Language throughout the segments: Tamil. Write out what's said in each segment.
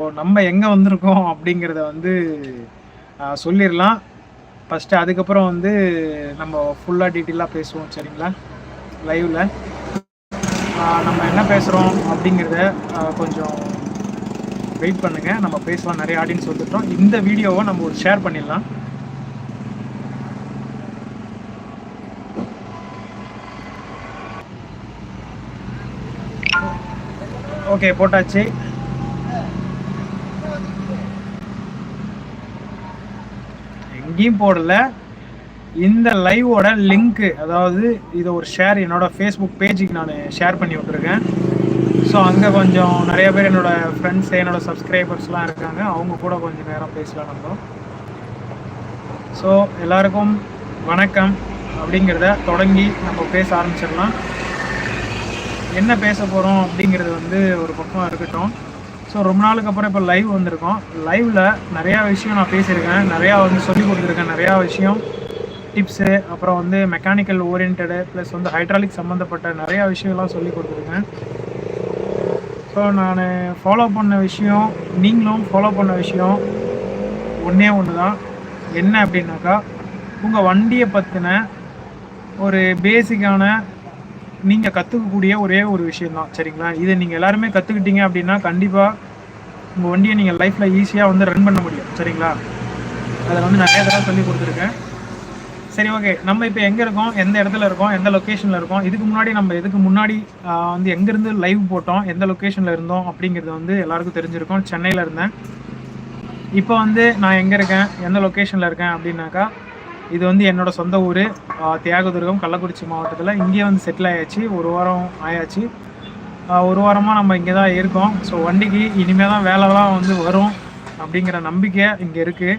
நம்ம எங்கே வந்திருக்கோம் அப்படிங்கிறத வந்து சொல்லிடலாம் ஃபஸ்ட்டு அதுக்கப்புறம் வந்து நம்ம ஃபுல்லாக டீட்டெயிலாக பேசுவோம் சரிங்களா? லைவில் நம்ம என்ன பேசுகிறோம் அப்படிங்கிறத கொஞ்சம் வெயிட் பண்ணுங்கள் நம்ம பேசலாம் நிறைய ஆடியன்ஸ் வந்துட்டோம். இந்த வீடியோவை நம்ம ஒரு ஷேர் பண்ணிடலாம். ஓகே போட்டாச்சு. எங்கேயும் போடல. இந்த லைவோட லிங்க்கு அதாவது இதை ஒரு ஷேர் என்னோட ஃபேஸ்புக் பேஜுக்கு நான் ஷேர் பண்ணி விட்டுருக்கேன். ஸோ அங்கே கொஞ்சம் நிறைய பேர் என்னோட ஃப்ரெண்ட்ஸ் என்னோட சப்ஸ்கிரைபர்ஸ்லாம் இருக்காங்க. அவங்க கூட கொஞ்சம் நேரம் பேசலாம் நம்ம. ஸோ எல்லாருக்கும் வணக்கம் அப்படிங்கிறத தொடங்கி நம்ம பேச ஆரம்பிச்சிடலாம். என்ன பேச போகிறோம் அப்படிங்கிறது வந்து ஒரு பக்கம் இருக்கட்டும். ஸோ ரொம்ப நாளுக்கு அப்புறம் இப்போ லைவ் வந்திருக்கோம். லைவில் நிறையா விஷயம் நான் பேசியிருக்கேன். நிறையா வந்து சொல்லி கொடுத்துருக்கேன். நிறையா விஷயம் டிப்ஸு அப்புறம் வந்து மெக்கானிக்கல் ஓரியன்டு ப்ளஸ் வந்து ஹைட்ராலிக் சம்மந்தப்பட்ட நிறையா விஷயம்லாம் சொல்லி கொடுத்துருக்கேன். ஸோ நான் ஃபாலோ பண்ண விஷயம் நீங்களும் ஃபாலோ பண்ண விஷயம் ஒன்றே ஒன்று தான் என்ன அப்படின்னாக்கா உங்கள் வண்டியை பற்றின ஒரு பேசிக்கான நீங்கள் கற்றுக்கக்கூடிய ஒரே ஒரு விஷயம் தான் சரிங்களா? இதை நீங்கள் எல்லாருமே கற்றுக்கிட்டீங்க அப்படின்னா கண்டிப்பாக உங்கள் வண்டியை நீங்கள் லைஃப்பில் ஈஸியாக வந்து ரன் பண்ண முடியும். சரிங்களா? அதை வந்து நிறைய தடவை சொல்லி கொடுத்துருக்கேன். சரி ஓகே நம்ம இப்போ எங்கே இருக்கோம்? எந்த இடத்துல இருக்கோம்? எந்த லொக்கேஷனில் இருக்கோம்? இதுக்கு முன்னாடி நம்ம இதுக்கு முன்னாடி வந்து எங்கேருந்து லைவ் போட்டோம்? எந்த லொக்கேஷனில் இருந்தோம்? அப்படிங்கிறது வந்து எல்லாருக்கும் தெரிஞ்சிருக்கும். சென்னையில் இருந்தேன். இப்போ வந்து நான் எங்கே இருக்கேன்? எந்த லொக்கேஷனில் இருக்கேன்? அப்படின்னாக்கா இது வந்து என்னோட சொந்த ஊர். தியாகதுர்கம் கள்ளக்குறிச்சி மாவட்டத்தில். இங்கேயே வந்து செட்டில் ஆயாச்சு. ஒரு வாரம் ஆயாச்சு. ஒரு வாரமாக நம்ம இங்கே தான் இருக்கோம். ஸோ வண்டிக்கு இனிமேல் தான் வேலைலாம் வந்து வரும் அப்படிங்கிற நம்பிக்கை இங்கே இருக்குது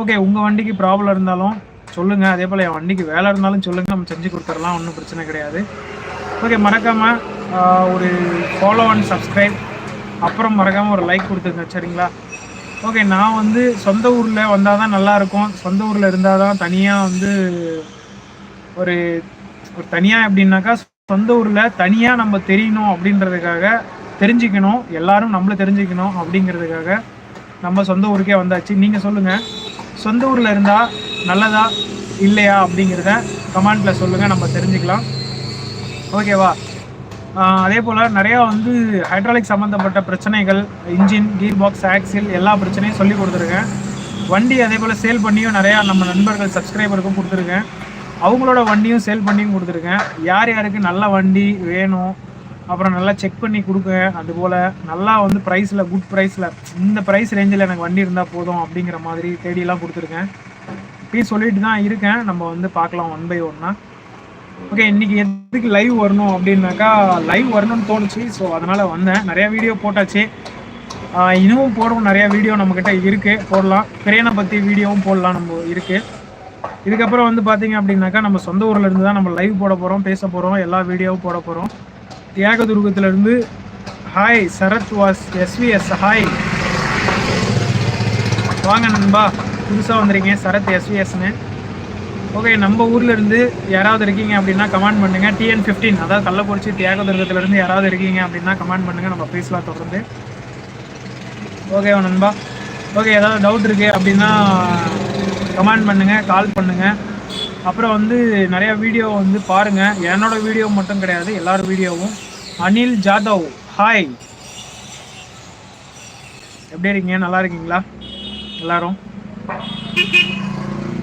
ஓகே உங்கள் வண்டிக்கு ப்ராப்ளம் இருந்தாலும் சொல்லுங்கள் அதே போல் என் வண்டிக்கு வேலை இருந்தாலும் சொல்லுங்கள் நம்ம செஞ்சு கொடுத்துடலாம். ஒன்றும் பிரச்சனை கிடையாது. ஓகே மறக்காமல் ஒரு ஃபாலோ அண்ட் சப்ஸ்கிரைப் அப்புறம் மறக்காமல் ஒரு லைக் கொடுத்துருங்க. சரிங்களா? ஓகே நான் வந்து சொந்த ஊரில் வந்தால் தான் நல்லாயிருக்கும். சொந்த ஊரில் இருந்தால் தான் தனியாக வந்து ஒரு ஒரு தனியாக எப்படின்னாக்கா சொந்த ஊரில் தனியாக நம்ம தெரியணும் அப்படின்றதுக்காக தெரிஞ்சுக்கணும். எல்லாரும் நம்மளை தெரிஞ்சுக்கணும் அப்படிங்கிறதுக்காக நம்ம சொந்த ஊருக்கே வந்தாச்சு. நீங்கள் சொல்லுங்கள் சொந்த ஊரில் இருந்தால் நல்லதா இல்லையா அப்படிங்கிறத கமெண்ட்டில் சொல்லுங்கள் நம்ம தெரிஞ்சுக்கலாம். ஓகேவா அதே போல் நிறையா வந்து ஹைட்ராலிக் சம்மந்தப்பட்ட பிரச்சனைகள் இன்ஜின் கீர் பாக்ஸ் ஆக்சில் எல்லா பிரச்சனையும் சொல்லி கொடுத்துருக்கேன். வண்டி அதே போல் சேல் பண்ணியும் நிறையா நம்ம நண்பர்கள் சப்ஸ்கிரைபருக்கும் கொடுத்துருக்கேன். அவங்களோட வண்டியும் சேல் பண்ணியும் கொடுத்துருக்கேன். யார் யாருக்கு நல்ல வண்டி வேணும் அப்புறம் நல்லா செக் பண்ணி கொடுங்க. அதுபோல் நல்லா வந்து ப்ரைஸில் குட் ப்ரைஸில் இந்த ப்ரைஸ் ரேஞ்சில் எனக்கு வண்டி இருந்தால் போதும் அப்படிங்கிற மாதிரி தேடியெல்லாம் கொடுத்துருக்கேன். இப்பயும் சொல்லிட்டு தான் இருக்கேன். நம்ம வந்து பார்க்கலாம் ஒன் பை ஒன்னா ஓகே இன்னைக்கு எதுக்கு லைவ் வரணும் அப்படின்னாக்கா லைவ் வரணும்னு தோணுச்சு. ஸோ அதனால் வந்தேன். நிறையா வீடியோ போட்டாச்சு. இன்னமும் போடணும். நிறையா வீடியோ நம்மக்கிட்ட இருக்குது போடலாம். கிரேனை பற்றி வீடியோவும் போடலாம். நம்ம இருக்குது இதுக்கப்புறம் வந்து பார்த்தீங்க அப்படின்னாக்கா நம்ம சொந்த ஊரில் இருந்து தான் நம்ம லைவ் போட போகிறோம் பேச போகிறோம் எல்லா வீடியோவும் போட போகிறோம் தியாகதுர்கத்திலேருந்து hi Sarath was SVS hi வாங்க நண்பா புதுசாக வந்துருக்கீங்க சரத் எஸ்விஎஸ்னு ஓகே நம்ம ஊர்லேருந்து யாராவது இருக்கீங்க அப்படின்னா கமெண்ட் பண்ணுங்கள் டிஎன் ஃபிஃப்டீன் அதாவது கள்ளக்குறிச்சி தியாக இருந்து யாராவது இருக்கீங்க அப்படின்னா கமெண்ட் பண்ணுங்க. நம்ம பேசலாம் தொடர்ந்து. ஓகேவா நண்பா? ஓகே ஏதாவது டவுட் இருக்குது அப்படின்னா கமெண்ட் பண்ணுங்கள் கால் பண்ணுங்கள் அப்புறம் வந்து நிறையா வீடியோ வந்து பாருங்கள் என்னோட வீடியோ மட்டும் கிடையாது எல்லார் வீடியோவும் அனில் ஜாதவ் ஹாய் எப்படி இருக்கீங்க? நல்லா இருக்கீங்களா? எல்லாரும்?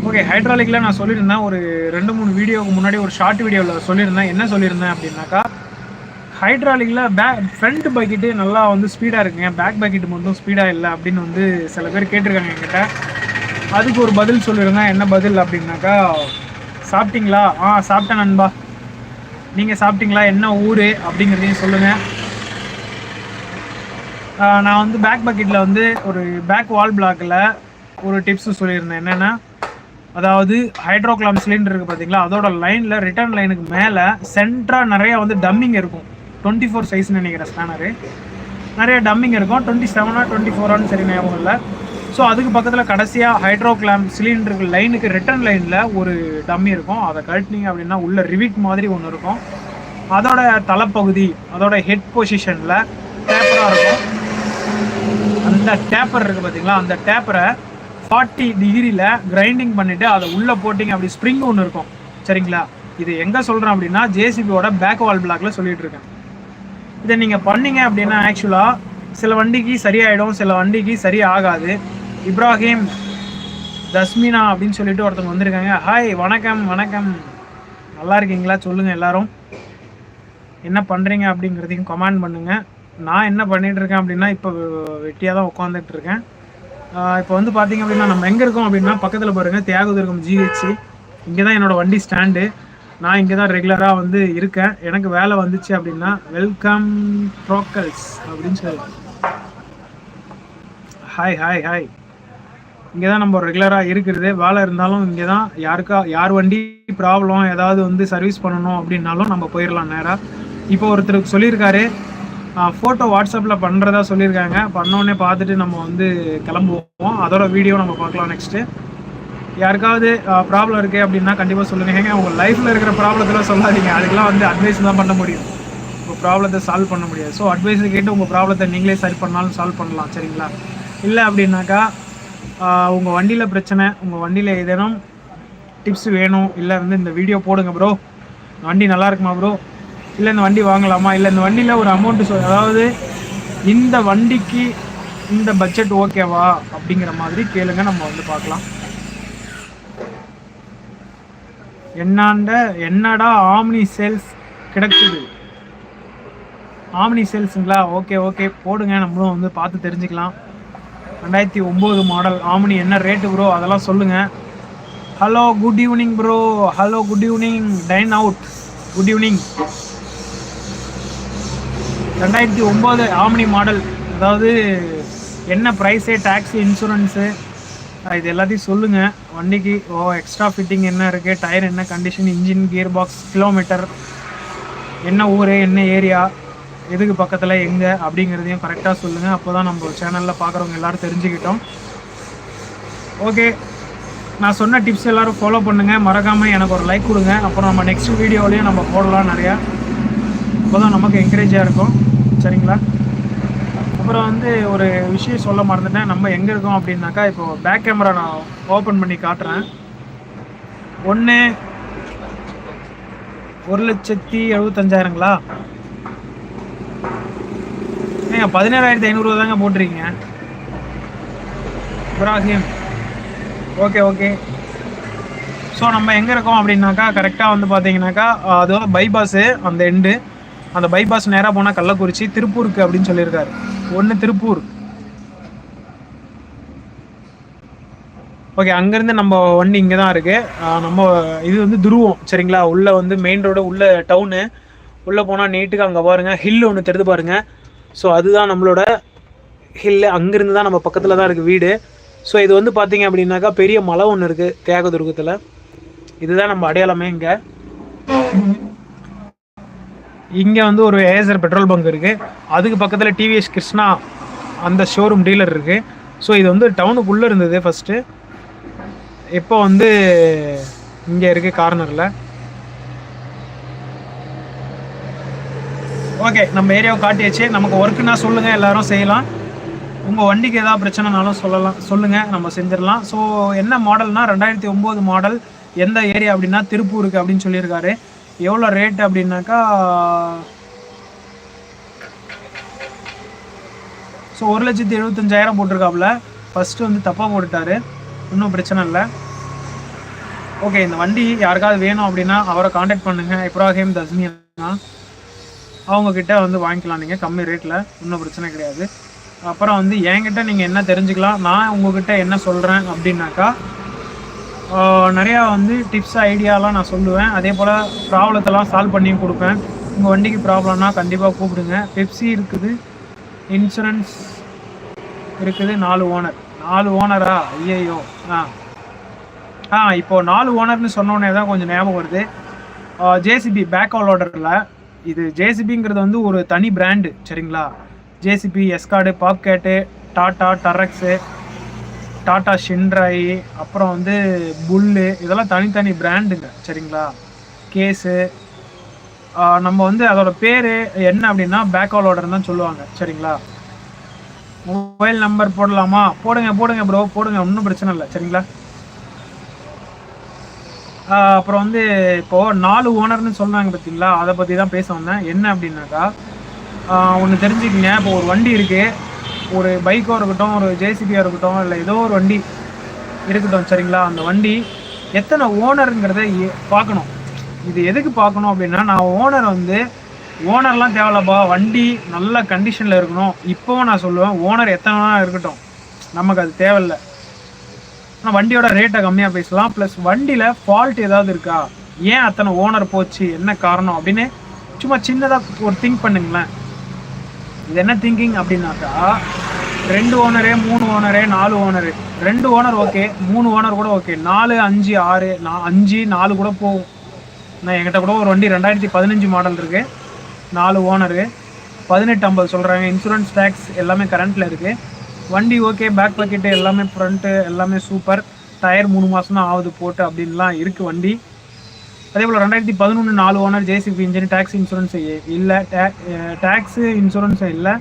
ஓகே ஹைட்ராலிக்கில் நான் சொல்லியிருந்தேன் ஒரு ரெண்டு மூணு வீடியோவுக்கு முன்னாடி ஒரு ஷார்ட் வீடியோவில் சொல்லியிருந்தேன். என்ன சொல்லியிருந்தேன் அப்படின்னாக்கா ஹைட்ராலிக்கில் பேக் ஃப்ரண்ட் பக்கெட்டு நல்லா வந்து ஸ்பீடாக இருக்குங்க. பேக் பக்கெட் மட்டும் ஸ்பீடாக இல்லை அப்படின்னு வந்து சில பேர் கேட்டிருக்காங்க என்கிட்ட. அதுக்கு ஒரு பதில் சொல்லிடுங்க என்ன பதில் அப்படின்னாக்கா சாப்பிட்டீங்களா? ஆ சாப்பிட்டேன் நண்பா. நீங்கள் சாப்பிட்டீங்களா? என்ன ஊர்? அப்படிங்கிறதையும் சொல்லுங்கள் நான் வந்து பேக் பக்கெட்டில் வந்து ஒரு பேக் வால் பிளாக்கில் ஒரு டிப்ஸ் சொல்லியிருந்தேன். என்னென்னா அதாவது ஹைட்ரோக்லாம் சிலிண்டர் இருக்குது பார்த்தீங்களா அதோட லைனில் ரிட்டர்ன் லைனுக்கு மேலே சென்டராக நிறைய வந்து டம்மிங் இருக்கும். டுவெண்ட்டி ஃபோர் சைஸ்ன்னு நினைக்கிறேன் ஸ்கேனரு நிறைய டம்மிங் இருக்கும். டுவெண்ட்டி செவனா டுவெண்ட்டி ஃபோரான்னு சரி ஞாபகம் இல்லை. ஸோ அதுக்கு பக்கத்தில் கடைசியாக ஹைட்ரோக்லாம் சிலிண்டருக்கு லைனுக்கு ரிட்டர்ன் லைனில் ஒரு டம்மி இருக்கும். அதை கழட்டினீங்க அப்படின்னா உள்ள ரிவிட் மாதிரி ஒன்று இருக்கும். அதோட தலைப்பகுதி அதோட ஹெட் பொசிஷனில் டேப்பராக இருக்கும். அந்த அந்த டேப்பர் இருக்குது பார்த்தீங்களா அந்த டேப்பரை ஃபார்ட்டி டிகிரியில் கிரைண்டிங் பண்ணிவிட்டு அதை உள்ளே போட்டிங்க அப்படி ஸ்ப்ரிங் ஒன்று இருக்கும். சரிங்களா? இது எங்கே சொல்கிறேன் அப்படின்னா ஜேசிபியோட பேக் வால் பிளாக்ல சொல்லிட்டு இருக்கேன். இதை நீங்கள் பண்ணீங்க அப்படின்னா ஆக்சுவலாக சில வண்டிக்கு சரியாயிடும் சில வண்டிக்கு சரி ஆகாது இப்ராஹிம் தஸ்மினா அப்படின்னு சொல்லிட்டு ஒருத்தவங்க வந்திருக்காங்க. ஹாய் வணக்கம் வணக்கம். நல்லா இருக்கீங்களா? சொல்லுங்கள் எல்லாரும். என்ன பண்ணுறீங்க அப்படிங்கிறதையும் கமெண்ட் பண்ணுங்கள் நான் என்ன பண்ணிகிட்டு இருக்கேன் அப்படின்னா இப்போ வெட்டியாக தான் உட்காந்துட்டு இருக்கேன் இப்போ வந்து பார்த்தீங்க அப்படின்னா நம்ம எங்கே இருக்கோம் அப்படின்னா பக்கத்தில் பாருங்கள் தியாகதுர்கம் ஜிஹெச் இங்கே தான் என்னோடய வண்டி ஸ்டாண்டு நான் இங்கே தான் ரெகுலராக வந்து இருக்கேன். எனக்கு வேலை வந்துச்சு அப்படின்னா வெல்கம் ட்ரோக்கல்ஸ் அப்படின்னு சொல்லி ஹாய் ஹாய் ஹாய் இங்கே தான் நம்ம ரெகுலராக இருக்கிறது. வேலை இருந்தாலும் இங்கே தான் யாருக்கா யார் வண்டி ப்ராப்ளம் ஏதாவது வந்து சர்வீஸ் பண்ணணும் அப்படின்னாலும் நம்ம போயிடலாம் நேராக இப்போ ஒருத்தருக்கு சொல்லியிருக்காரு. ஃபோட்டோ வாட்ஸ்அப்பில் பண்ணுறதா சொல்லியிருக்காங்க. பண்ணோடனே பார்த்துட்டு நம்ம வந்து கிளம்புவோம். அதோட வீடியோ நம்ம பார்க்கலாம் நெக்ஸ்ட்டு யாருக்காவது ப்ராப்ளம் இருக்குது அப்படின்னா கண்டிப்பாக சொல்லுங்கள் ஏங்க உங்கள் லைஃப்பில் இருக்கிற ப்ராப்ளத்தெல்லாம் சொல்லாதீங்க. அதுக்கெல்லாம் வந்து அட்வைஸ் தான் பண்ண முடியும். உங்கள் ப்ராப்ளத்தை சால்வ் பண்ண முடியாது. ஸோ அட்வைஸ் கேட்டு உங்கள் ப்ராப்ளத்தை நீங்களே சரி பண்ணாலும் சால்வ் பண்ணலாம் சரிங்களா? இல்லை அப்படின்னாக்கா உங்கள் வண்டியில் பிரச்சனை உங்கள் வண்டியில் ஏதேனும் டிப்ஸ் வேணும் இல்லை வந்து இந்த வீடியோ போடுங்க ப்ரோ வண்டி நல்லா இருக்குமா ப்ரோ இல்லை இந்த வண்டி வாங்கலாமா? இல்லை இந்த வண்டியில் ஒரு அமௌண்ட்டு சொல் அதாவது இந்த வண்டிக்கு இந்த பட்ஜெட் ஓகேவா அப்படிங்கிற மாதிரி கேளுங்க நம்ம வந்து பார்க்கலாம். என்னாண்ட என்னடா ஆம்னி சேல்ஸ் கிடைக்குது? ஆம்னி சேல்ஸுங்களா ஓகே ஓகே போடுங்க. நம்மளும் வந்து பார்த்து தெரிஞ்சுக்கலாம். ரெண்டாயிரத்தி ஒம்பது மாடல் ஆம்னி என்ன ரேட்டு ப்ரோ அதெல்லாம் சொல்லுங்கள் hello good evening bro hello good evening dine out good evening ரெண்டாயிரத்தி ஒம்பது ஆம்னி மாடல் அதாவது என்ன ப்ரைஸு டேக்ஸி இன்சூரன்ஸு இது எல்லாத்தையும் சொல்லுங்கள் வண்டிக்கு ஓ எக்ஸ்ட்ரா ஃபிட்டிங் என்ன இருக்குது டயர் என்ன condition engine gear box kilometre என்ன ஊர் என்ன ஏரியா எதுக்கு பக்கத்தில் எங்கே? அப்படிங்கிறதையும் கரெக்டாக சொல்லுங்கள் அப்போ தான் நம்ம சேனலில் பார்க்குறவங்க எல்லோரும் தெரிஞ்சுக்கிட்டோம். ஓகே நான் சொன்ன டிப்ஸ் எல்லோரும் ஃபாலோ பண்ணுங்கள் மறக்காமல் எனக்கு ஒரு லைக் கொடுங்க. அப்புறம் நம்ம நெக்ஸ்ட் வீடியோலையும் நம்ம போடலாம் நிறையா. அப்போ தான் நமக்கு என்கரேஜாக இருக்கும். சரிங்களா? அப்புறம் வந்து ஒரு விஷயம் சொல்ல மறந்துட்டேன். நம்ம எங்கே இருக்கோம் அப்படின்னாக்கா இப்போ பேக் கேமரா நான் ஓப்பன் பண்ணி காட்டுறேன். ஒன்று ஒரு லட்சத்தி எழுபத்தஞ்சாயிரங்களா ஏங்க பதினேழாயிரத்தி ஐநூறுரூவா தாங்க போட்டிருக்கீங்க. இப்ராஹிம். Okay okay. ஸோ நம்ம எங்கே இருக்கோம் அப்படின்னாக்கா கரெக்டாக வந்து பார்த்தீங்கன்னாக்கா அது பைபாஸு அந்த எண்டு அந்த பைபாஸ் நேராக போனால் கள்ளக்குறிச்சி திருப்பூருக்கு அப்படின்னு சொல்லியிருக்காரு. ஒன்று திருப்பூர். ஓகே அங்கேருந்து நம்ம வண்டி இங்கே தான் இருக்குது நம்ம இது வந்து துருவம் சரிங்களா? உள்ளே வந்து மெயின் ரோடு உள்ள டவுனு உள்ளே போனால் நீட்டுக்கு அங்கே பாருங்கள் ஹில் ஒன்று தெரிந்து பாருங்கள் ஸோ அதுதான் நம்மளோட ஹில்லு அங்கேருந்து தான் நம்ம பக்கத்தில் தான் இருக்குது வீடு. ஸோ இது வந்து பார்த்தீங்க அப்படின்னாக்கா பெரிய மலை ஒன்று இருக்குது தியாகதுர்கத்தில் இதுதான் நம்ம அடையாளமே இங்கே. இங்கே வந்து ஒரு ஏசர் பெட்ரோல் பங்க் இருக்குது அதுக்கு பக்கத்தில் டிவிஎஸ் கிருஷ்ணா அந்த ஷோரூம் டீலர் இருக்குது ஸோ இது வந்து டவுனுக்குள்ளே இருந்தது ஃபஸ்ட்டு இப்போ வந்து இங்கே இருக்குது கார்னரில் ஓகே நம்ம ஏரியாவை காட்டியாச்சு. நமக்கு ஒர்க்குன்னா சொல்லுங்கள் எல்லோரும் செய்யலாம். உங்கள் வண்டிக்கு எதாவது பிரச்சனைனாலும் சொல்லலாம். சொல்லுங்கள் நம்ம செஞ்சிடலாம். ஸோ என்ன மாடல்னால் ரெண்டாயிரத்தி ஒம்பது மாடல் எந்த ஏரியா அப்படின்னா திருப்பூருக்கு அப்படின்னு சொல்லியிருக்காரு. எவ்வளோ ரேட் அப்படின்னாக்கா ஸோ ஒரு லட்சத்தி எழுபத்தஞ்சாயிரம் போட்டிருக்காப்புல. ஃபஸ்ட்டு வந்து தப்பாக போட்டுட்டாரு. இன்னும் பிரச்சனை இல்லை. ஓகே இந்த வண்டி யாருக்காவது வேணும் அப்படின்னா அவரை காண்டாக்ட் பண்ணுங்கள் இப்ராஹிம் தஸ்மியா அவங்கக்கிட்ட வந்து வாங்கிக்கலாம். நீங்கள் கம்மி ரேட்டில் இன்னும் பிரச்சனை கிடையாது. அப்புறம் வந்து என்கிட்ட நீங்கள் என்ன தெரிஞ்சுக்கலாம்? நான் உங்ககிட்ட என்ன சொல்கிறேன் அப்படின்னாக்கா நிறையா வந்து டிப்ஸ் ஐடியாலாம் நான் சொல்லுவேன். அதே போல் ப்ராப்ளத்தெல்லாம் சால்வ் பண்ணியும் கொடுப்பேன். உங்கள் வண்டிக்கு ப்ராப்ளம்னா கண்டிப்பாக கூப்பிடுங்க. பெப்சி இருக்குது. இன்சூரன்ஸ் இருக்குது. நாலு ஓனர் நாலு ஓனரா ஐயையோ. ஆ. ஆ இப்போது நாலு ஓனர்னு சொன்னோடனே தான் கொஞ்சம் ஞாபகம் வருது. ஜேசிபி பேக் ஆல் ஆர்டரில் இது ஜேசிபிங்கிறது வந்து ஒரு தனி பிராண்டு சரிங்களா? JCB Escort Bobcat Tata trucks Tata ஷின்ராய் அப்புறம் வந்து புல்லு இதெல்லாம் தனித்தனி பிராண்டுங்க. சரிங்களா? கேஸு. நம்ம வந்து அதோட பேர் என்ன அப்படின்னா பேக் ஆல் ஆர்டர் தான் சொல்லுவாங்க. சரிங்களா? மொபைல் நம்பர் போடலாமா? போடுங்க போடுங்க ப்ரோ போடுங்க. ஒன்றும் பிரச்சனை இல்லை. சரிங்களா? அப்புறம் வந்து இப்போது நாலு ஓனர்னு சொன்னாங்க பார்த்தீங்களா அதை பற்றி தான் பேச வந்தேன். என்ன அப்படின்னாக்கா ஒன்று தெரிஞ்சுக்கங்க. இப்போ ஒரு வண்டி இருக்குது ஒரு பைக்கோ இருக்கட்டும் ஒரு ஜேசிபியாக இருக்கட்டும் இல்லை ஏதோ ஒரு வண்டி இருக்கட்டும் சரிங்களா? அந்த வண்டி எத்தனை ஓனருங்கிறத பார்க்கணும். இது எதுக்கு பார்க்கணும் அப்படின்னா நான் ஓனர் வந்து ஓனர்லாம் தேவையில்லப்பா. வண்டி நல்ல கண்டிஷனில் இருக்கணும். இப்போவும் நான் சொல்லுவேன் ஓனர் எத்தனை வேணா இருக்கட்டும். நமக்கு அது தேவையில்லை. ஆனால் வண்டியோட ரேட்டை கம்மியாக பேசலாம். ப்ளஸ் வண்டியில் ஃபால்ட் ஏதாவது இருக்கா? ஏன் அத்தனை ஓனர் போச்சு? என்ன காரணம்? அப்படின்னு சும்மா சின்னதாக ஒரு திங்க் பண்ணுங்களேன். இது என்ன திங்கிங் அப்படின்னாக்கா ரெண்டு ஓனரு மூணு ஓனரு நாலு ஓனரு ரெண்டு ஓனர் ஓகே மூணு ஓனர் கூட ஓகே நாலு அஞ்சு ஆறு நா அஞ்சு நாலு கூட போகும். நான் என்கிட்ட கூட ஒரு வண்டி ரெண்டாயிரத்தி பதினஞ்சு மாடல் இருக்குது நாலு ஓனரு பதினெட்டு ஐம்பது சொல்கிறாங்க இன்சூரன்ஸ் டேக்ஸ் எல்லாமே கரண்ட்டில் இருக்குது வண்டி ஓகே பேக் பாக்கெட்டு எல்லாமே ஃப்ரண்ட்டு எல்லாமே சூப்பர் டயர் மூணு மாதம் தான் ஆகுது போட்டு அப்படின்லாம் இருக்குது வண்டி. அதே போல் ரெண்டாயிரத்தி பதினொன்று நாலு owner JCB engine tax insurance இல்லை டேக்ஸு இன்சூரன்ஸ் இல்லை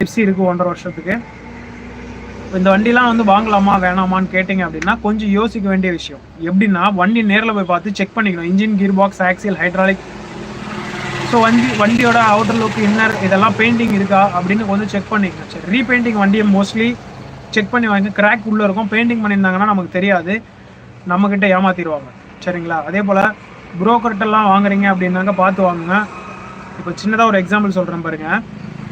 எஃப்சி இருக்குது ஒன்றரை வருஷத்துக்கு. இந்த வண்டிலாம் வந்து வாங்கலாமா வேணாமான்னு கேட்டிங்க அப்படின்னா கொஞ்சம் யோசிக்க வேண்டிய விஷயம். எப்படின்னா வண்டி நேரில் போய் பார்த்து செக் பண்ணிக்கணும். Engine gear box axle hydraulic so வண்டி வண்டியோட அவுட்டர் லுக் இன்னர் இதெல்லாம் பெயிண்டிங் இருக்கா அப்படின்னு கொஞ்சம் செக் பண்ணிக்கணும் சரி ரீபெயிண்டிங் வண்டியை மோஸ்ட்லி செக் பண்ணி வாங்க. கிராக் உள்ளே இருக்கும். பெயிண்டிங் பண்ணியிருந்தாங்கன்னா நமக்கு தெரியாது. நம்மக்கிட்ட ஏமாத்திடுவாங்க. சரிங்களா? அதே போல் புரோக்கர்கிட்டலாம் வாங்குறீங்க அப்படின்னாக்க பார்த்து வாங்குங்க. இப்போ சின்னதாக ஒரு எக்ஸாம்பிள் சொல்கிறேன் பாருங்கள்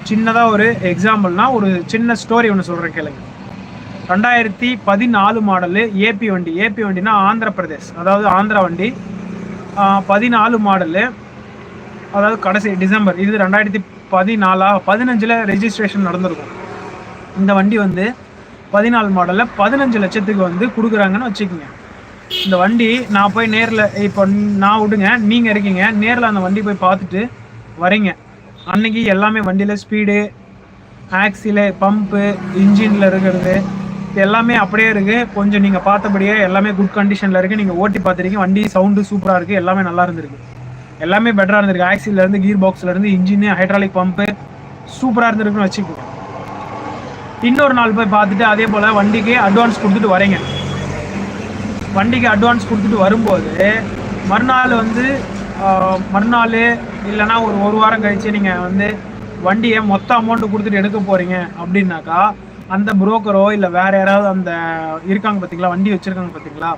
சின்னதாக ஒரு எக்ஸாம்பிள்னால் ஒரு சின்ன ஸ்டோரி ஒன்று சொல்கிறேன் கேளுங்க. ரெண்டாயிரத்தி பதினாலு மாடலு ஏபி வண்டி. ஏபி வண்டினா ஆந்திர பிரதேஷ் அதாவது ஆந்திரா வண்டி. பதினாலு மாடலு அதாவது கடைசி டிசம்பர் இது ரெண்டாயிரத்தி பதினாலா பதினஞ்சில் ரெஜிஸ்ட்ரேஷன் நடந்திருக்கும். இந்த வண்டி வந்து பதினாலு மாடலில் பதினஞ்சு லட்சத்துக்கு வந்து கொடுக்குறாங்கன்னு வச்சுக்கோங்க. இந்த வண்டி நான் போய் நேரில் இப்போ நான் விடுங்க நீங்கள் இருக்கீங்க நேரில் அந்த வண்டி போய் பார்த்துட்டு வரீங்க. அன்னைக்கு எல்லாமே வண்டியில் ஸ்பீடு ஆக்சிலு பம்பு இன்ஜினில் இருக்கிறது எல்லாமே அப்படியே இருக்குது கொஞ்சம் நீங்கள் பார்த்தபடியே எல்லாமே குட் கண்டிஷனில் இருக்குது நீங்கள் ஓட்டி பார்த்துருக்கீங்க. வண்டி சவுண்டு சூப்பராக இருக்குது எல்லாமே நல்லா இருந்திருக்கு. எல்லாமே பெட்டராக இருந்திருக்கு. ஆக்சிலேருந்து கீர் பாக்ஸ்லேருந்து இன்ஜின் ஹைட்ராலிக் பம்பு சூப்பராக இருந்திருக்குன்னு வச்சுக்கோங்க. இன்னொரு நாள் போய் பார்த்துட்டு அதே போல் வண்டிக்கு அட்வான்ஸ் கொடுத்துட்டு வரீங்க. வண்டிக்கு அட்வான்ஸ் கொடுத்துட்டு வரும்போது மறுநாள் வந்து மறுநாள் இல்லைன்னா ஒரு ஒரு வாரம் கழித்து நீங்கள் வந்து வண்டியை மொத்த அமௌண்ட்டு கொடுத்துட்டு எடுக்க போகிறீங்க அப்படின்னாக்கா அந்த புரோக்கரோ இல்லை வேற யாராவது அந்த இருக்காங்க பார்த்தீங்களா வண்டி வச்சுருக்காங்க பார்த்தீங்களா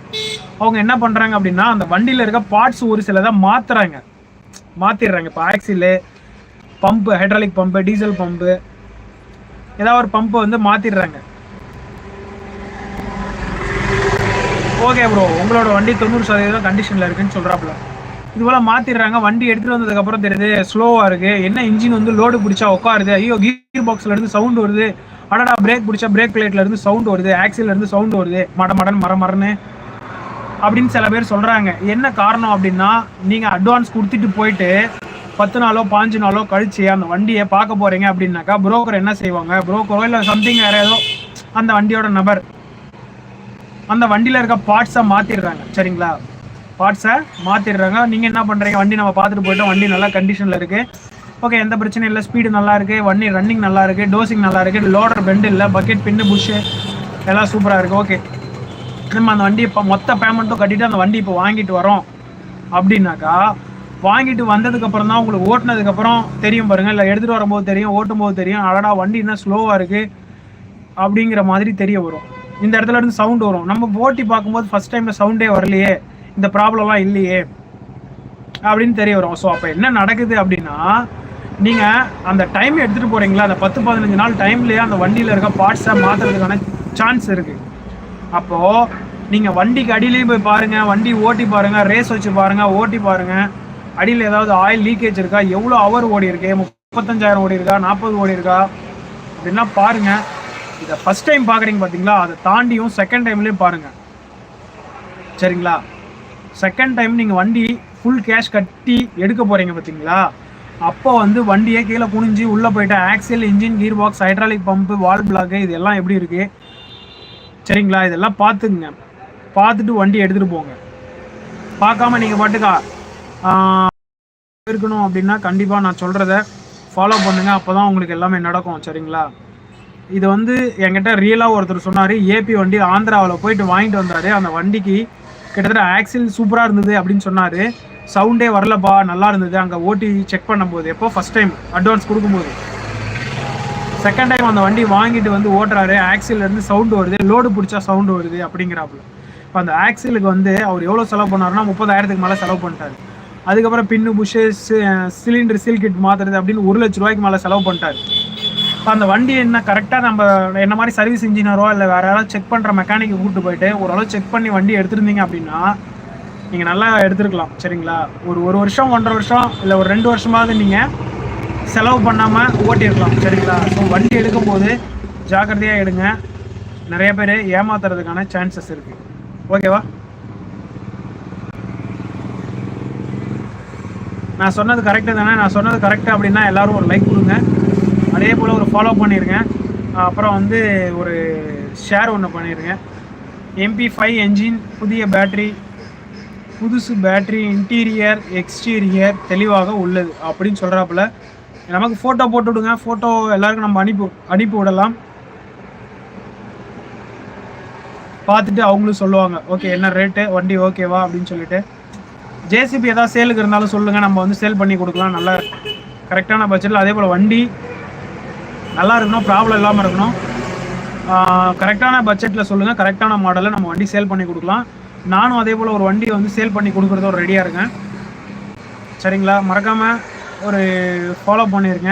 அவங்க என்ன பண்ணுறாங்க அப்படின்னா அந்த வண்டியில் இருக்க பார்ட்ஸ் ஒரு சிலதை மாற்றுறாங்க மாற்றிடுறாங்க இப்போ axle pump hydraulic pump diesel pump ஏதாவது ஒரு பம்பை வந்து மாற்றிடுறாங்க ஓகே ப்ரோ உங்களோட வண்டி தொண்ணூறு சதவீதம் கண்டிஷனில் இருக்குன்னு சொல்கிறாப்புல இது போல் மாற்றிடுறாங்க வண்டி எடுத்துகிட்டு வந்ததுக்கப்புறம் தெரியுது ஸ்லோவாக இருக்குது என்ன இன்ஜின் வந்து லோடு பிடிச்சா உட்காருது? ஐயோ கீர் பாக்ஸில் இருந்து சவுண்ட் வருது. அடடா பிரேக் பிடிச்சா பிரேக் பிளேட்ல இருந்து சவுண்ட் வருது. ஆக்சில இருந்து சவுண்ட் வருது. மட மடன் மர மரன்னு அப்படின்னு சில பேர் சொல்கிறாங்க என்ன காரணம் அப்படின்னா நீங்கள் அட்வான்ஸ் கொடுத்துட்டு போயிட்டு பத்து நாளோ பாஞ்சு நாளோ கழிச்சு அந்த வண்டியை பார்க்க போகிறீங்க அப்படின்னாக்கா புரோக்கர் என்ன செய்வாங்க? புரோக்கரோ இல்லை சம்திங் வேறு ஏதோ அந்த வண்டியோட நபர். அந்த வண்டியில் இருக்க பார்ட்ஸை மாற்றிடுறாங்க சரிங்களா? பார்ட்ஸை மாற்றிடுறாங்க நீங்கள் என்ன பண்ணுறீங்க வண்டி நம்ம பார்த்துட்டு போயிட்டோம். வண்டி நல்லா கண்டிஷனில் இருக்குது ஓகே எந்த பிரச்சனையும் இல்லை. ஸ்பீடு நல்லா இருக்குது வண்டி ரன்னிங் நல்லா இருக்குது டோசிங் நல்லா இருக்குது லோடர் பெண்ட் இல்லை. பக்கெட் பின்னு புஷ்ஷு எல்லாம் சூப்பராக இருக்குது ஓகே நம்ம அந்த வண்டி இப்போ மொத்த பேமெண்ட்டும் கட்டிட்டு அந்த வண்டி இப்போ வாங்கிட்டு வரோம். அப்படின்னாக்கா வாங்கிட்டு வந்ததுக்கப்புறம் தான் உங்களுக்கு ஓட்டினதுக்கப்புறம் தெரியும் பாருங்கள் இல்லை எடுத்துகிட்டு வரும்போது தெரியும் ஓட்டும் போது தெரியும். அடடா வண்டி என்ன ஸ்லோவாக இருக்குது அப்படிங்கிற மாதிரி தெரிய வரும். இந்த இடத்துல இருந்து சவுண்ட் வரும். நம்ம ஓட்டி பார்க்கும்போது ஃபர்ஸ்ட் டைம்ல சவுண்டே வரலையே இந்த ப்ராப்ளம்லாம் இல்லையே அப்படின்னு தெரிய வரும். ஸோ அப்போ என்ன நடக்குது அப்படின்னா நீங்கள் அந்த டைம் எடுத்துகிட்டு போகிறீங்களா அந்த பத்து பதினஞ்சு நாள் டைம்லேயே அந்த வண்டியில் இருக்க பார்ட்ஸை மாற்றுறதுக்கான சான்ஸ் இருக்குது அப்போது நீங்கள் வண்டிக்கு அடியிலையும் போய் பாருங்கள் வண்டி ஓட்டி பாருங்கள் ரேஸ் வச்சு பாருங்கள் ஓட்டி பாருங்கள் அடியில் ஏதாவது ஆயில் லீக்கேஜ் இருக்கா? எவ்வளோ ஹவர் ஓடி இருக்கு முப்பத்தஞ்சாயிரம் ஓடி இருக்கா நாற்பது ஓடி இருக்கா அப்படின்னா பாருங்கள் இதை ஃபஸ்ட் டைம் பார்க்குறீங்க பார்த்தீங்களா அதை தாண்டியும் செகண்ட் டைம்லேயும் பாருங்கள் சரிங்களா? செகண்ட் டைம் நீங்கள் வண்டி ஃபுல் கேஷ் கட்டி எடுக்க போகிறீங்க பார்த்தீங்களா அப்போ வந்து வண்டியை கீழே குனிஞ்சு உள்ளே போயிட்டு axle engine gear box hydraulic pump valve block இதெல்லாம் எப்படி இருக்குது சரிங்களா? இதெல்லாம் பார்த்துக்குங்க பார்த்துட்டு வண்டி எடுத்துகிட்டு போங்க. பார்க்காம நீங்கள் பாட்டுக்கா இருக்கணும் அப்படின்னா கண்டிப்பாக நான் சொல்கிறத ஃபாலோ பண்ணுங்கள் அப்போ தான் உங்களுக்கு எல்லாமே நடக்கும். சரிங்களா? இது வந்து என்கிட்ட ரியலாக ஒருத்தர் சொன்னார் ஏபி வண்டி ஆந்திராவில் போயிட்டு வாங்கிட்டு வந்தார். அந்த வண்டிக்கு கிட்டத்தட்ட ஆக்சில் சூப்பராக இருந்தது அப்படின்னு சொன்னார். சவுண்டே வரலப்பா நல்லா இருந்தது. அங்கே ஓட்டி செக் பண்ணும்போது எப்போ ஃபஸ்ட் டைம் அட்வான்ஸ் கொடுக்கும்போது. செகண்ட் டைம் அந்த வண்டி வாங்கிட்டு வந்து ஓட்டுறாரு. ஆக்சிலேருந்து சவுண்டு வருது. லோடு பிடிச்சா சவுண்டு வருது அப்படிங்கிறாப்புல. இப்போ அந்த ஆக்சிலுக்கு வந்து அவர் எவ்வளோ செலவு பண்ணாருன்னா முப்பதாயிரத்துக்கு மேலே செலவு பண்ணிட்டாரு. அதுக்கப்புறம் pin bush cylinder seal kit மாற்றுறது அப்படின்னு ஒரு லட்ச ரூபாய்க்கு மேலே செலவு பண்ணிட்டாரு. இப்போ அந்த வண்டி என்ன கரெக்டாக நம்ம என்ன மாதிரி சர்வீஸ் இன்ஜினியரோ இல்லை வேறு யாராவது செக் பண்ணுற மெக்கானிக்கை கூப்பிட்டு போயிட்டு ஓரளவு செக் பண்ணி வண்டி எடுத்திருந்தீங்க அப்படின்னா நீங்கள் நல்லா எடுத்துருக்கலாம் சரிங்களா? ஒரு ஒரு வருஷம் ஒன்றரை வருஷம் இல்லை ஒரு ரெண்டு வருஷமாவது நீங்கள் செலவு பண்ணாமல் ஓட்டியிருக்கலாம் சரிங்களா? ஸோ வண்டி எடுக்கும்போது ஜாக்கிரதையாக எடுங்க. நிறைய பேர் ஏமாத்துறதுக்கான சான்சஸ் இருக்குது ஓகேவா நான் சொன்னது கரெக்டு தானே? நான் சொன்னது கரெக்டு அப்படின்னா எல்லோரும் ஒரு லைக் கொடுங்க. அதே போல் ஒரு ஃபாலோ பண்ணியிருக்கேன் அப்புறம் வந்து ஒரு ஷேர் ஒன்று பண்ணிடுங்க எம்பி ஃபைவ் என்ஜின் புதிய பேட்டரி புதுசு பேட்டரி இன்டீரியர் எக்ஸ்டீரியர் தெளிவாக உள்ளது அப்படின்னு சொல்கிறாப்புல நமக்கு ஃபோட்டோ போட்டு விடுங்க. ஃபோட்டோ எல்லாருக்கும் நம்ம அனுப்பி அனுப்பி விடலாம். பார்த்துட்டு அவங்களும் சொல்லுவாங்க. ஓகே என்ன ரேட்டு வண்டி ஓகேவா அப்படின்னு சொல்லிட்டு. ஜேசிபி ஏதாவது சேலுக்கு இருந்தாலும் சொல்லுங்கள் நம்ம வந்து சேல் பண்ணி கொடுக்கலாம். நல்லா கரெக்டான பட்ஜெட்டில் அதே போல் வண்டி நல்லா இருக்கணும் ப்ராப்ளம் இல்லாமல் இருக்கணும். கரெக்டான பட்ஜெட்டில் சொல்லுங்கள் கரெக்டான மாடலில் நம்ம வண்டி சேல் பண்ணி கொடுக்கலாம். நானும் அதே போல் ஒரு வண்டியை வந்து சேல் பண்ணி கொடுக்குறதோ ரெடியாக இருக்கேன். சரிங்களா? மறக்காமல் ஒரு ஃபாலோ பண்ணிடுங்க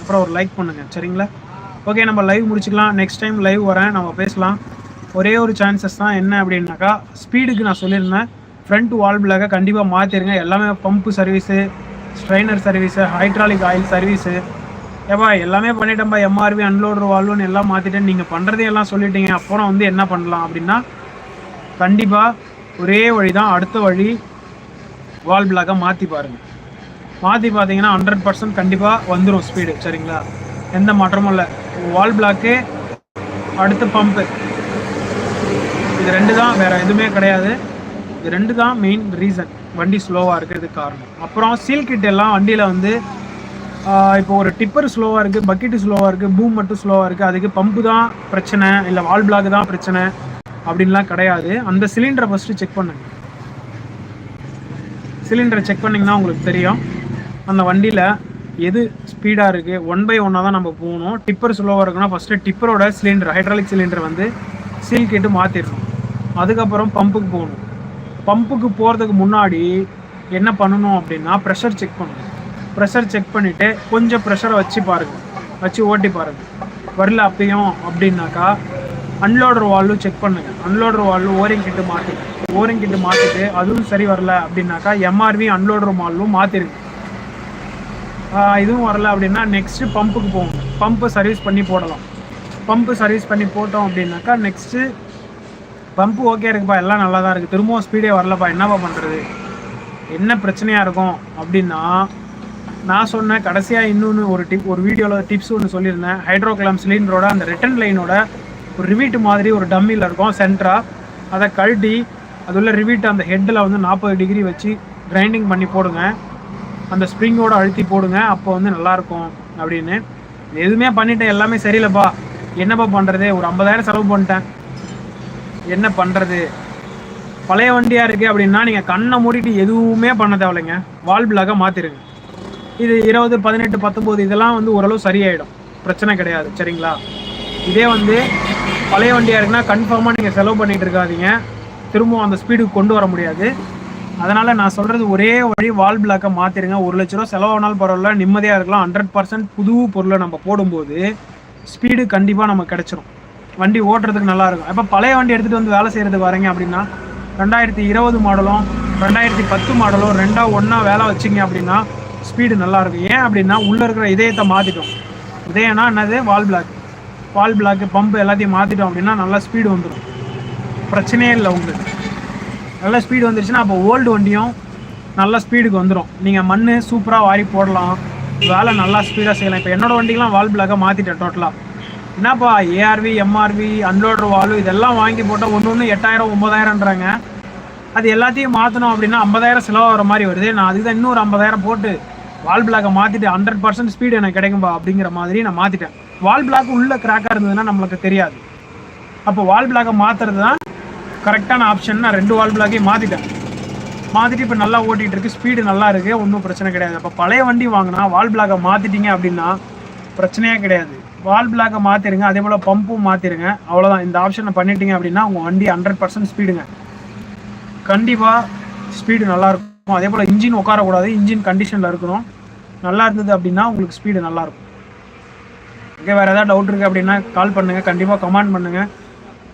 அப்புறம் ஒரு லைக் பண்ணுங்கள் சரிங்களா? ஓகே நம்ம லைவ் முடிச்சுக்கலாம். நெக்ஸ்ட் டைம் லைவ் வரேன். நம்ம பேசலாம். ஒரே ஒரு சான்சஸ் தான் என்ன அப்படின்னாக்கா ஸ்பீடுக்கு நான் சொல்லியிருந்தேன். ஃப்ரண்ட் வால் பிளாக கண்டிப்பாக மாற்றிருங்க எல்லாமே pump service strainer service hydraulic oil service ஏப்பா எல்லாமே பண்ணிட்டேன்ப்பா எம்ஆர்வி அன்லோடர் வால்வுன்னு எல்லாம் மாற்றிட்டேன் நீங்கள் பண்ணுறதே எல்லாம் சொல்லிட்டீங்க. அப்புறம் வந்து என்ன பண்ணலாம் அப்படின்னா கண்டிப்பாக ஒரே வழி தான் அடுத்த வழி வால் பிளாக்கை மாற்றி பாருங்கள் மாற்றி பார்த்தீங்கன்னா ஹண்ட்ரட் பர்சன்ட் கண்டிப்பாக வந்துடும் ஸ்பீடு சரிங்களா? எந்த மாற்றமும் இல்லை. வால் பிளாக்கு அடுத்து பம்பு இது ரெண்டு தான் வேறு எதுவுமே கிடையாது. இது ரெண்டு தான் மெயின் ரீசன் வண்டி ஸ்லோவாக இருக்கிறதுக்கு காரணம். அப்புறம் சீல் கிட் எல்லாம் வண்டியில் வந்து இப்போ ஒரு டிப்பர் ஸ்லோவாக இருக்குது பக்கெட்டு ஸ்லோவாக இருக்குது பூம் மட்டும் ஸ்லோவாக இருக்குது அதுக்கு பம்பு தான் பிரச்சனை இல்லை வால் பிளாக் தான் பிரச்சனை அப்படின்லாம் கிடையாது. அந்த சிலிண்டரை ஃபஸ்ட்டு செக் பண்ணுங்க. சிலிண்டரை செக் பண்ணிங்கன்னா உங்களுக்கு தெரியும். அந்த வண்டியில் எது ஸ்பீடாக இருக்குது ஒன் பை ஒன்னாக தான் நம்ம போகணும். டிப்பர் ஸ்லோவாக இருக்குன்னா ஃபஸ்ட்டு டிப்பரோட சிலிண்டர் ஹைட்ராலிக் சிலிண்டர் வந்து சீல் கேட்டு மாற்றிடணும் அதுக்கப்புறம் பம்புக்கு போகணும். பம்புக்கு போகிறதுக்கு முன்னாடி என்ன பண்ணணும் அப்படின்னா ப்ரெஷர் செக் பண்ணணும். ப்ரெஷர் செக் பண்ணிவிட்டு கொஞ்சம் ப்ரெஷரை வச்சு பாருங்கள் வச்சு ஓட்டி பாருங்கள் வரல அப்பயும் அப்படின்னாக்கா அன்லோடர் வால்வு செக் பண்ணுங்கள் unloader valve O ring kit மாற்றுங்க ஓரிங் கிட்டு மாற்றிட்டு அதுவும் சரி வரல அப்படின்னாக்கா எம்ஆர்வி அன்லோடர் வால்வும் மாற்றிருங்க இதுவும் வரல அப்படின்னா நெக்ஸ்ட்டு பம்புக்கு போகணும். பம்பு சர்வீஸ் பண்ணி போடலாம். பம்பு சர்வீஸ் பண்ணி போட்டோம் அப்படின்னாக்கா நெக்ஸ்ட்டு பம்பு ஓகே இருக்குப்பா எல்லாம் நல்லா தான் இருக்குது திரும்பவும் ஸ்பீடே வரலப்பா என்னப்பா பண்ணுறது என்ன பிரச்சனையாக இருக்கும் அப்படின்னா நான் சொன்னேன் கடைசியாக இன்னொன்று ஒரு டிப் ஒரு வீடியோவில் டிப்ஸ் ஒன்று சொல்லியிருந்தேன். ஹைட்ரோகிளாம் சிலிண்டரோட அந்த ரிட்டன் லைனோட ஒரு ரிவீட் மாதிரி ஒரு டம்மியில் இருக்கும் சென்டராக அதை கழட்டி அதுள்ள ரிவீட் அந்த ஹெட்டில் வந்து நாற்பது டிகிரி வச்சு கிரைண்டிங் பண்ணி போடுங்க. அந்த ஸ்ப்ரிங்கோட அழுத்தி போடுங்க அப்போ வந்து நல்லாயிருக்கும் அப்படின்னு. எதுவுமே பண்ணிட்டேன் எல்லாமே சரியில்லைப்பா. என்னப்பா பண்ணுறது ஒரு ஐம்பதாயிரம் செலவு பண்ணிட்டேன். என்ன பண்ணுறது பழைய வண்டியாக இருக்குது அப்படின்னா நீங்கள் கண்ணை மூடிட்டு எதுவுமே பண்ண தேவையில்லைங்க. வால்பிளாக மாற்றிருங்க இது இருபது பதினெட்டு பத்தொம்போது இதெல்லாம் வந்து ஓரளவு சரியாயிடும். பிரச்சனை கிடையாது சரிங்களா? இதே வந்து பழைய வண்டியாக இருக்குன்னா கன்ஃபார்மாக நீங்கள் செலவு பண்ணிகிட்டு இருக்காதீங்க. திரும்பவும் அந்த ஸ்பீடுக்கு கொண்டு வர முடியாது. அதனால் நான் சொல்கிறது ஒரே வழி வால் பிளாக்கை மாற்றிடுங்க ஒரு லட்ச ரூபா செலவானாலும் பரவாயில்ல நிம்மதியாக இருக்கலாம். ஹண்ட்ரட் பர்சன்ட் புது பொருளை நம்ம போடும்போது ஸ்பீடு கண்டிப்பாக நமக்கு கிடச்சிரும். வண்டி ஓட்டுறதுக்கு நல்லா இருக்கும். இப்போ பழைய வண்டி எடுத்துகிட்டு வந்து வேலை செய்கிறதுக்கு வரீங்க அப்படின்னா ரெண்டாயிரத்தி இருபது மாடலும் ரெண்டாயிரத்தி பத்து மாடலும் ரெண்டாக ஒன்றா வேலை வச்சிங்க அப்படின்னா ஸ்பீடு நல்லா இருக்கும். ஏன் அப்படின்னா உள்ளே இருக்கிற இதயத்தை மாற்றிட்டோம் இதயம்னா என்னது? Valve block valve block pump எல்லாத்தையும் மாற்றிட்டோம் அப்படின்னா நல்லா ஸ்பீடு வந்துடும் பிரச்சனையே இல்லை உங்களுக்கு. நல்ல ஸ்பீடு வந்துருச்சுன்னா அப்போ ஓல்டு வண்டியும் நல்ல ஸ்பீடுக்கு வந்துடும் நீங்கள் மண் சூப்பராக வாரி போடலாம். வேலை நல்லா ஸ்பீடாக செய்யலாம். இப்போ என்னோட வண்டிக்கெலாம் வால் பிளாக்கை மாற்றிட்டேன் டோட்டலாக என்னப்பா ஏஆர்வி எம்ஆர்வி அன்லோடர் வால்வு இதெல்லாம் வாங்கி போட்டால் ஒன்று ஒன்று எட்டாயிரம் ஒம்பதாயிரன்றாங்க அது எல்லாத்தையும் மாற்றணும் அப்படின்னா ஐம்பதாயிரம் செலவாகிற மாதிரி வருது. நான் அதுக்கு தான் இன்னொரு ஐம்பதாயிரம் போட்டு வால் பிளாக்கை மாற்றிட்டு ஹண்ட்ரட் பர்சன்ட் ஸ்பீடு எனக்கு கிடைக்கும்பா அப்படிங்கிற மாதிரி நான் மாற்றிட்டேன் வால் பிளாக் உள்ள கிராக்காக இருந்ததுன்னா நம்மளுக்கு தெரியாது. அப்போ வால் பிளாக்கை மாற்றுறது தான் கரெக்டான ஆப்ஷன் நான் ரெண்டு வால் பிளாக்கையும் மாற்றிட்டேன் மாற்றிட்டு இப்போ நல்லா ஓட்டிகிட்டு இருக்கு ஸ்பீடு நல்லா இருக்குது ஒன்றும் பிரச்சனை கிடையாது. அப்போ பழைய வண்டி வாங்கினா வால் பிளாக்கை மாற்றிட்டீங்க அப்படின்னா பிரச்சனையே கிடையாது. வால் பிளாக்கை மாற்றிடுங்க அதே போல் பம்பும் மாற்றிடுங்க அவ்வளோதான் இந்த ஆப்ஷனை பண்ணிட்டீங்க அப்படின்னா உங்கள் வண்டி ஹண்ட்ரட் பர்சன்ட் ஸ்பீடுங்க கண்டிப்பாக ஸ்பீடு நல்லாயிருக்கும் அதே போல் இன்ஜின் உட்காரக்கூடாது. இன்ஜின் கண்டிஷனில் இருக்கணும். நல்லா இருந்தது அப்படின்னா உங்களுக்கு ஸ்பீடு நல்லாயிருக்கும் ஓகே வேறு எதாவது டவுட் இருக்குது அப்படின்னா கால் பண்ணுங்கள் கண்டிப்பாக கமெண்ட் பண்ணுங்கள்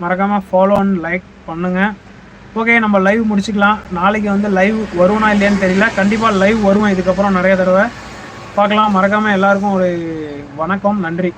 மறக்காமல் ஃபாலோ அண்ட் லைக் பண்ணுங்கள் ஓகே நம்ம லைவ் முடிச்சுக்கலாம். நாளைக்கு வந்து லைவ் வருவனா இல்லையான்னு தெரியல. கண்டிப்பாக லைவ் வருவேன். இதுக்கப்புறம் நிறைய தடவை. பார்க்கலாம். மறக்காமல் எல்லாருக்கும் ஒரு வணக்கம். நன்றி.